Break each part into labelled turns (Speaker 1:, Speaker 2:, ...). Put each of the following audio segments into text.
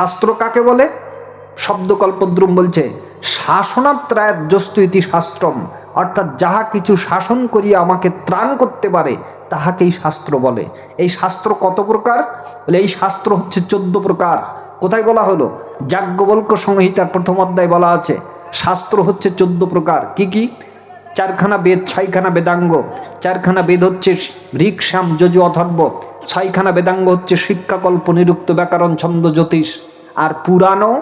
Speaker 1: শাস্ত্র কাকে বলে? শব্দকল্পদ্রুম বলছে, শাসনাত্রায় জস্তু ইতি শাস্ত্রম অর্থাৎ যাহা কিছু শাসন করিয়া আমাকে ত্রাণ করতে পারে, তাহাকেই শাস্ত্র বলে। এই শাস্ত্র কত প্রকার? বলে, এই শাস্ত্র হচ্ছে চোদ্দ প্রকার। কোথায় বলা হলো? যাজ্ঞবল্ক সংহিতার প্রথম অধ্যায় বলা আছে, শাস্ত্র হচ্ছে চোদ্দ প্রকার। কি কি? চারখানা বেদ, ছয়খানা বেদাঙ্গ। চারখানা বেদ হচ্ছে ঋক শ্যাম যজু, অথর্ব। ছয়খানা বেদাঙ্গ হচ্ছে শিক্ষাকল্প, নিরুক্ত ব্যাকরণ, ছন্দ, জ্যোতিষ। আর পুরাণও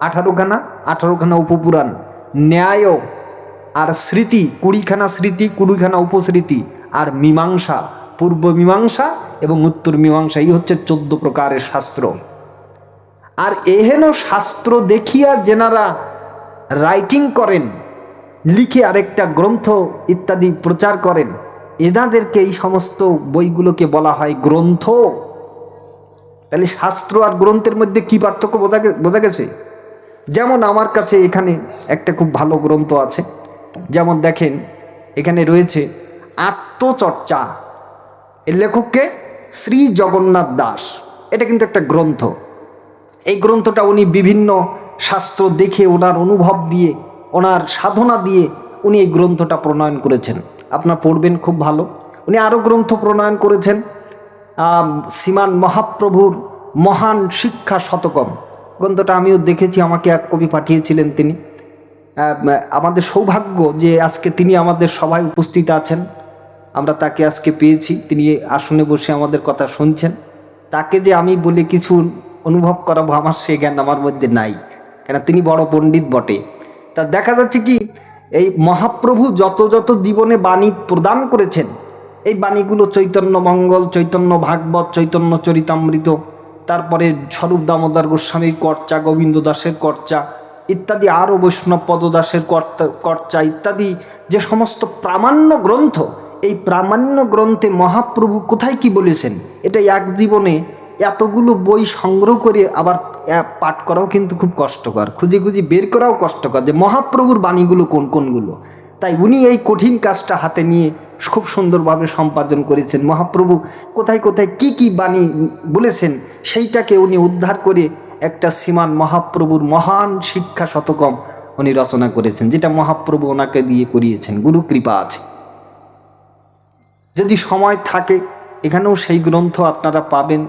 Speaker 1: আঠারোখানা আঠারোখানা উপপুরাণ। ন্যায়ও আর স্মৃতি, কুড়িখানা স্মৃতি, কুড়িখানা উপস্মৃতি আর মীমাংসা, পূর্ব মীমাংসা এবং উত্তর মীমাংসা, এই হচ্ছে চোদ্দ প্রকারের শাস্ত্র। আর এহেন শাস্ত্র দেখিয়া যেনারা রাইটিং করেন, লিখে আরেকটা গ্রন্থ ইত্যাদি প্রচার করেন, এনাদেরকে এই সমস্ত বইগুলোকে বলা হয় গ্রন্থ। তাহলে শাস্ত্র আর গ্রন্থের মধ্যে কি পার্থক্য বোঝা বোঝা গেছে? যেমন আমার কাছে এখানে একটা খুব ভালো গ্রন্থ আছে। যেমন দেখেন, এখানে রয়েছে আত্মচর্চা। এর লেখককে শ্রী জগন্নাথ দাস। এটা কিন্তু একটা গ্রন্থ। এই গ্রন্থটা উনি বিভিন্ন শাস্ত্র দেখে ওনার অনুভব দিয়ে, ওনার সাধনা দিয়ে উনি এই গ্রন্থটা প্রণয়ন করেছেন। আপনার পড়বেন, খুব ভালো। উনি আরও গ্রন্থ প্রণয়ন করেছেন। শ্রীমান মহাপ্রভুর মহান শিক্ষা শতকম। গ্রন্থটা আমিও দেখেছি, আমাকে এক কবি পাঠিয়েছিলেন তিনি। আমাদের সৌভাগ্য যে আজকে তিনি আমাদের সভায় উপস্থিত আছেন। আমরা তাকে আজকে পেয়েছি, তিনি আসনে বসে আমাদের কথা শুনছেন। তাকে যে আমি বলে কিছু অনুভব করাবো, আমার সে জ্ঞান আমার মধ্যে নাই। কেন তিনি বড় পণ্ডিত বটে। তা দেখা যাচ্ছে কি, এই মহাপ্রভু যত যত জীবনে বাণী প্রদান করেছেন এই বাণীগুলো চৈতন্য মঙ্গল, চৈতন্য ভাগবত, চৈতন্য চরিতামৃত, তারপরে স্বরূপ দামোদর গোস্বামীর কর্চা গোবিন্দ দাসের কর্চা ইত্যাদি আরও বৈষ্ণব পদদাসের কর্তা কর্চা ইত্যাদি যে সমস্ত প্রামাণ্য গ্রন্থ, এই প্রামাণ্য গ্রন্থে মহাপ্রভু কোথায় কি বলেছেন? এটা এক জীবনে এতগুলো বই সংগ্রহ করে আবার পাঠ করাও কিন্তু খুব কষ্টকর, খুঁজে খুঁজি বের করাও কষ্টকর যে মহাপ্রভুর বাণীগুলো কোন কোনগুলো? তাই উনি এই কঠিন কাজটা হাতে নিয়ে খুব সুন্দরভাবে সম্পাদন করেছেন। মহাপ্রভু কোথায় কোথায় কি কি বাণী বলেছেন, সেইটাকে উনি উদ্ধার করে একটা সীমান মহাপ্রভুর মহান শিক্ষা শতকম উনি রচনা করেছেন, যেটা মহাপ্রভু ওনাকে দিয়ে করিয়েছেন। গুরু কৃপা আছে। যদি সময় থাকে, এখানেও সেই গ্রন্থ আপনারা পাবেন।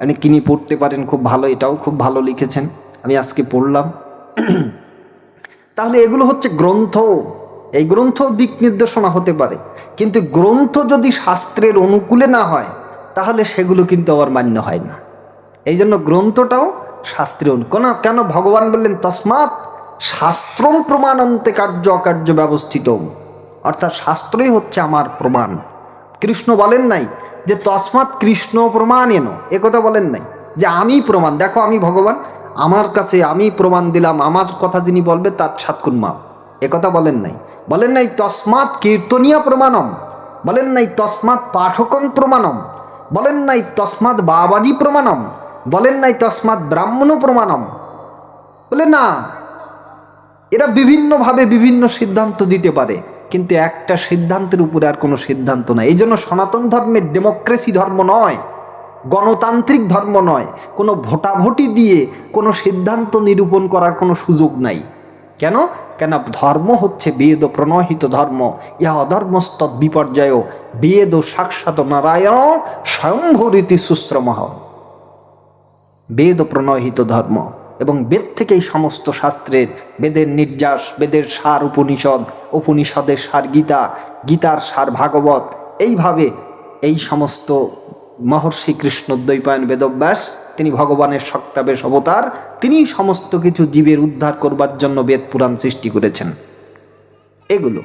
Speaker 1: মানে কিনে পড়তে পারেন, খুব ভালো, এটাও খুব ভালো লিখেছেন। আমি আজকে পড়লাম। তাহলে এগুলো হচ্ছে গ্রন্থ। এই গ্রন্থ দিক নির্দেশনা হতে পারে। কিন্তু গ্রন্থ যদি শাস্ত্রের অনুকূলে না হয়, তাহলে সেগুলো কিন্তু আবার মান্য হয় না। এই জন্য গ্রন্থটাও শাস্ত্রীয় কেন কেন ভগবান বললেন, তসমাৎ শাস্ত্রম প্রমাণন্তে কার্য অকার্য ব্যবস্থিত অর্থাৎ শাস্ত্রই হচ্ছে আমার প্রমাণ। কৃষ্ণ বলেন নাই যে, তসমাৎ কৃষ্ণ প্রমাণ এনো। একথা বলেন নাই যে, আমি প্রমাণ, দেখো আমি ভগবান, আমার কাছে আমি প্রমাণ দিলাম, আমার কথা যিনি বলবে তার সাতকুন মাপ। একথা বলেন নাই। বলেন নাই তসমাৎ কীর্তনীয় প্রমাণম, বলেন নাই তসমাৎ পাঠকম প্রমাণম, বলেন নাই তসমাৎ বাবাজি প্রমাণম, বলেন নাই তসমাৎ ব্রাহ্মণ প্রমাণম। বলে না, এরা বিভিন্নভাবে বিভিন্ন সিদ্ধান্ত দিতে পারে, কিন্তু একটা সিদ্ধান্তের উপরে আর কোনো সিদ্ধান্ত নাই। এই জন্য সনাতন ধর্মের ডেমোক্রেসি ধর্ম নয়, গণতান্ত্রিক ধর্ম নয়, কোনো ভোটাভুটি দিয়ে কোনো সিদ্ধান্ত নিরূপণ করার কোনো সুযোগ নাই। কেন? কেন ধর্ম হচ্ছে বেদ প্রণহিত ধর্ম। ইহা অধর্মস্তৎ বিপর্যয় বেদ সাক্ষাৎ নারায়ণ স্বয়ংভূরীতি সুশ্রমহ। বেদ প্রণহিত ধর্ম এবং বেদ থেকেই সমস্ত শাস্ত্রের বেদের নির্যাস, বেদের সার উপনিষদ, উপনিষদের সার গীতা, গীতার সার ভাগবত, এইভাবে এই সমস্ত মহর্ষি কৃষ্ণ দ্বৈপায়ন বেদব্যাস তিনি ভগবানের শক্তাবেশ অবতার তিনি সমস্ত কিছু জীবের উদ্ধার করবার জন্য বেদ পুরাণ সৃষ্টি করেছেন। এগুলো।